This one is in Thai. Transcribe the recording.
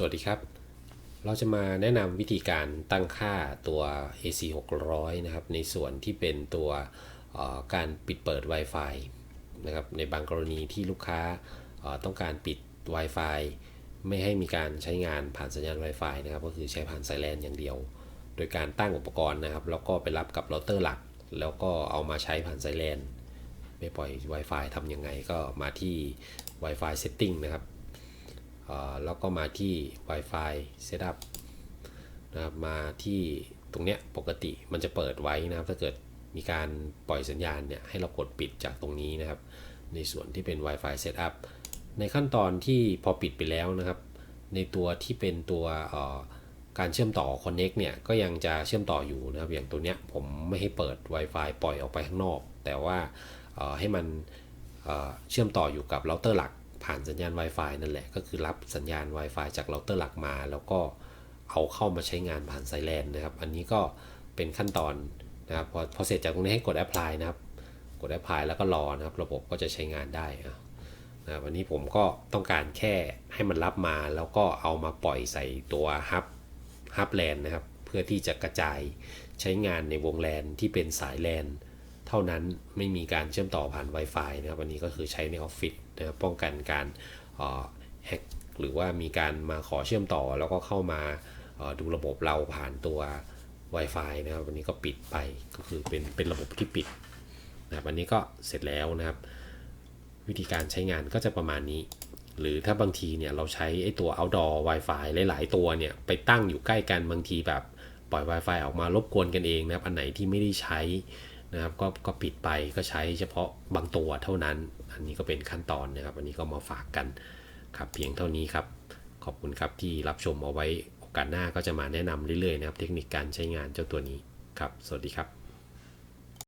สวัสดีครับ เราจะมาแนะนำวิธีการตั้งค่าตัว AC 600นะครับ ในส่วนที่เป็นตัวการปิดเปิด Wi-Fi นะครับ ในบางกรณีที่ลูกค้าต้องการปิด Wi-Fi ไม่ให้มีการใช้งานผ่านสัญญาณ Wi-Fi นะครับ ก็คือใช้ผ่านสายแลนอย่างเดียว โดยการตั้งอุปกรณ์นะครับ แล้วก็ไปรับกับเราเตอร์หลัก แล้วก็เอามาใช้ผ่านสายแลนไม่ปล่อย Wi-Fi ทำยังไงก็มาที่ Wi-Fi setting นะครับ แล้วก็มาที่ Wi-Fi Setup นะครับมาที่ตรงเนี้ยปกติมันจะเปิดไว้นะครับ ถ้าเกิดมีการปล่อยสัญญาณเนี่ยให้เรากดปิดจากตรงนี้นะครับ ในส่วนที่เป็น Wi-Fi Setup ในขั้นตอนที่พอปิดไปแล้วนะครับ ในตัวที่เป็นตัวการเชื่อมต่อ Connect เนี่ยก็ยังจะเชื่อมต่ออยู่นะครับ อย่างตัวเนี้ยผมไม่ให้เปิด Wi-Fi ปล่อยออกไปข้างนอก แต่ว่าให้มันเชื่อมต่ออยู่กับเราเตอร์หลัก ผ่านสัญญาณ Wi-Fi นั่นแหละ ก็คือรับสัญญาณ Wi-Fi จากเราเตอร์หลักมา แล้วก็เอาเข้ามาใช้งานผ่านสายแลนนะครับ อันนี้ก็เป็นขั้นตอนนะครับ พอพอเสร็จจากตรงนี้ให้กด apply นะครับ กด apply แล้วก็รอนะครับ ระบบก็จะใช้งานได้นะครับวันนี้ผมก็ต้องการแค่ให้มันรับมา แล้วก็เอามาปล่อยใส่ตัว hub hub LAN นะครับ เพื่อที่จะกระจายใช้งานในวงแลนที่เป็นสายแลน เท่านั้นไม่มีการเชื่อมต่อผ่าน Wi-Fi นะครับอันนี้ก็คือใช้ในออฟฟิศนะครับป้องกันการแฮกหรือว่ามีการมาขอเชื่อมต่อแล้วก็เข้ามาดูระบบเราผ่านตัว Wi-Fi นะครับวันนี้ก็ปิดไปก็คือเป็นเป็นระบบที่ปิดนะครับอันนี้ก็เสร็จแล้วนะครับ วิธีการใช้งานก็จะประมาณนี้ หรือถ้าบางทีเนี่ยเราใช้ไอ้ตัว outdoor Wi-Fi หลาย ๆ ตัวเนี่ยไปตั้งอยู่ใกล้กันบางทีแบบปล่อย Wi-Fi ออกมารบกวนกันเองนะครับอันไหนที่ไม่ได้ใช้ นะครับก็ก็ปิดไปก็ใช้เฉพาะบางตัวเท่านั้น อันนี้ก็เป็นขั้นตอนนะครับ อันนี้ก็มาฝากกันครับเพียงเท่านี้ครับ ขอบคุณครับที่รับชมเอาไว้โอกาสหน้าก็จะมาแนะนำเรื่อยๆนะครับ เทคนิคการใช้งานเจ้าตัวนี้ครับ สวัสดีครับ